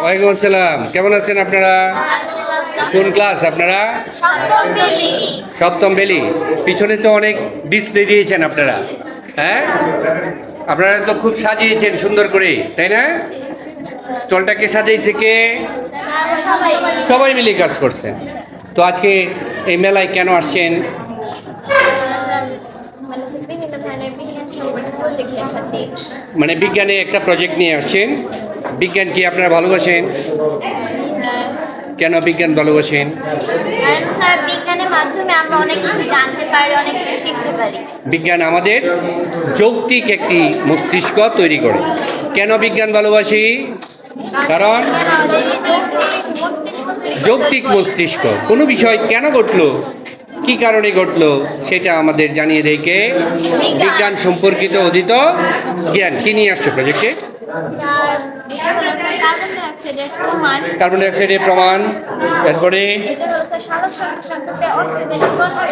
ওয়ালাইকুম আসসালাম। কেমন আছেন আপনারা? কোন ক্লাস আপনারা? সপ্তম বেলি। পিছনে তো অনেক ডিসপ্লে দিয়েছেন আপনারা। হ্যাঁ? আপনারা তো খুব সাজিয়েছেন সুন্দর করে তাই না? স্টলটাকে সাজিয়েছে কে? সবাই মিলে কাজ করছেন। তো আজকে এই মেলায় কেন আসছেন? মানে মানে বিজ্ঞানে একটা প্রজেক্ট নিয়ে আসছেন। বিজ্ঞান কি আপনারা ভালোবাসেন? কেন বিজ্ঞান ভালোবাসেন? স্যার বিজ্ঞানের মাধ্যমে আমরা অনেক কিছু জানতে পারি অনেক কিছু শিখতে পারি। বিজ্ঞান আমাদের যৌক্তিক একটি মস্তিষ্ক তৈরি করে। কেন বিজ্ঞান ভালোবাসি? কারণ যৌক্তিক মস্তিষ্ক। কোনো বিষয় কেন ঘটলো? কি কারণে ঘটলো? সেটা আমাদের জানিয়ে দেয় কে? বিজ্ঞান। সম্পর্কিত অধীত জ্ঞান। কি নিয়ে আসছো প্রজেক্টে কার্বন ডাইঅক্সাইডের প্রমাণ। তারপরে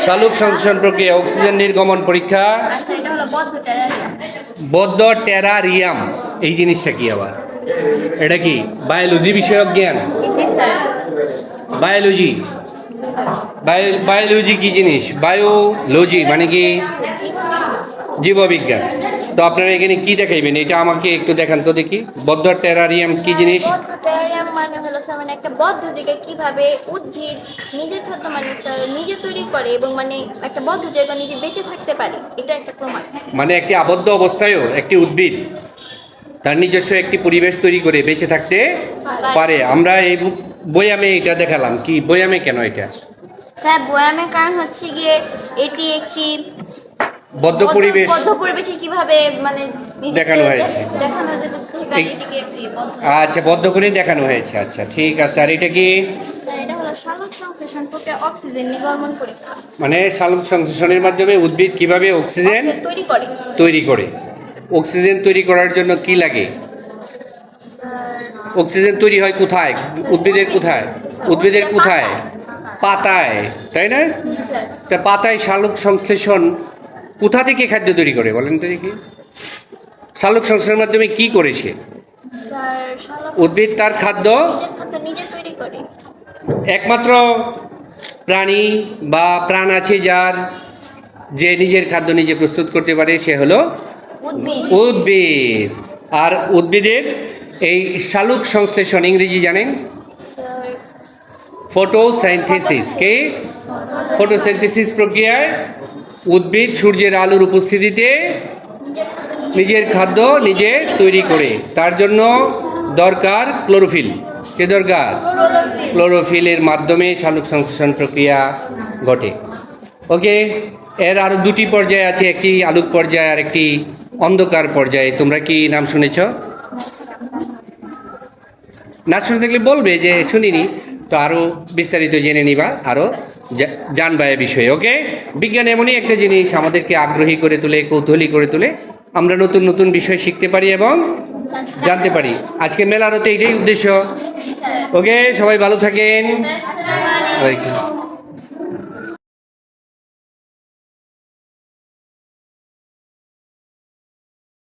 শালুক সংশ্লেষণ প্রক্রিয়া অক্সিজেন নির্গমন পরীক্ষা। বদ্ধ টেরারিয়াম এই জিনিসটা কি আবার? এটা কি? বায়োলজি বিষয়ক জ্ঞান? বায়োলজি বায়োলজি কি জিনিস? বায়োলজি মানে কি? জীববিজ্ঞান। তো আপনারা এখানে কি দেখাইবেন? এটা আমাকে একটু দেখান তো দেখি। বদ্ধ টেরারিয়াম কি জিনিস? বদ্ধ টেরারিয়াম মানে হলো স্যার মানে একটা বদ্ধ জায়গায় কীভাবে উদ্ভিদ নিজের খাদ্য মানে নিজে তৈরি করে এবং মানে একটা বদ্ধ জায়গায় নিজে বেঁচে থাকতে পারে। এটা একটা প্রমাণ। মানে একটি আবদ্ধ অবস্থায়ও একটি উদ্ভিদ তার নিজস্ব একটি পরিবেশ তৈরি করে বেঁচে থাকতে পারে। আমরা এই বয়ামে এটা দেখালাম। কি বয়ামে কেন এটা? স্যার বয়ামের কারণ হচ্ছে গিয়ে এটি একটি বদ্ধ পরিবেশ বদ্ধ পরিবেশে কীভাবে মানে দেখানো হয়েছে। দেখানো আচ্ছা বদ্ধ করে দেখানো হয়েছে। আচ্ছা ঠিক আছে। আর এটা কি? স্যার এটা হলো সালোক সংশ্লেষণ প্রক্রিয়া অক্সিজেন নির্গমন পরীক্ষা। মানে সালোক সংশ্লেষণের মাধ্যমে উদ্ভিদ কীভাবে অক্সিজেন তৈরি করে। তৈরি করে? অক্সিজেন তৈরি করার জন্য কি লাগে? অক্সিজেন তৈরি হয় কোথায়? উদ্ভিদের কোথায়? উদ্ভিদের কোথায়? পাতায়। তাই না? তা পাতায় শালুক সংশ্লেষণ কোথা থেকে খাদ্য তৈরি করে বলেন তো দেখি। শালুক সংশ্লেষণের মাধ্যমে কি করেছে? উদ্ভিদ তার খাদ্য? একমাত্র প্রাণী বা প্রাণ আছে যার যে নিজের খাদ্য নিজে প্রস্তুত করতে পারে সে হলো উদ্ভিদ। আর উদ্ভিদের এই শালুক সংশ্লেষণ ইংরেজি জানেন? ফটোসাইন্থেসিস কে? ফটোসাইন্থেসিস প্রক্রিয়ায় উদ্ভিদ সূর্যের আলোর উপস্থিতিতে নিজের খাদ্য নিজে তৈরি করে। তার জন্য দরকার ক্লোরোফিল। কে দরকার? ক্লোরোফিলের মাধ্যমে শালুক সংশ্লেষণ প্রক্রিয়া ঘটে। ওকে, এর আরও দুটি পর্যায় আছে, একটি আলোক পর্যায়ে আর একটি অন্ধকার পর্যায়ে। তোমরা কি নাম শুনেছ? না শুনে থাকলে বলবে যে শুনিনি। তো আরও বিস্তারিত জেনে নিবা আরও জানবা এ বিষয়ে ওকে বিজ্ঞান এমনই একটা জিনিস আমাদেরকে আগ্রহী করে তোলে কৌতূহলী করে তোলে। আমরা নতুন নতুন বিষয় শিখতে পারি এবং জানতে পারি। আজকে মেলার হতে এটাই উদ্দেশ্য। ওকে সবাই ভালো থাকেন।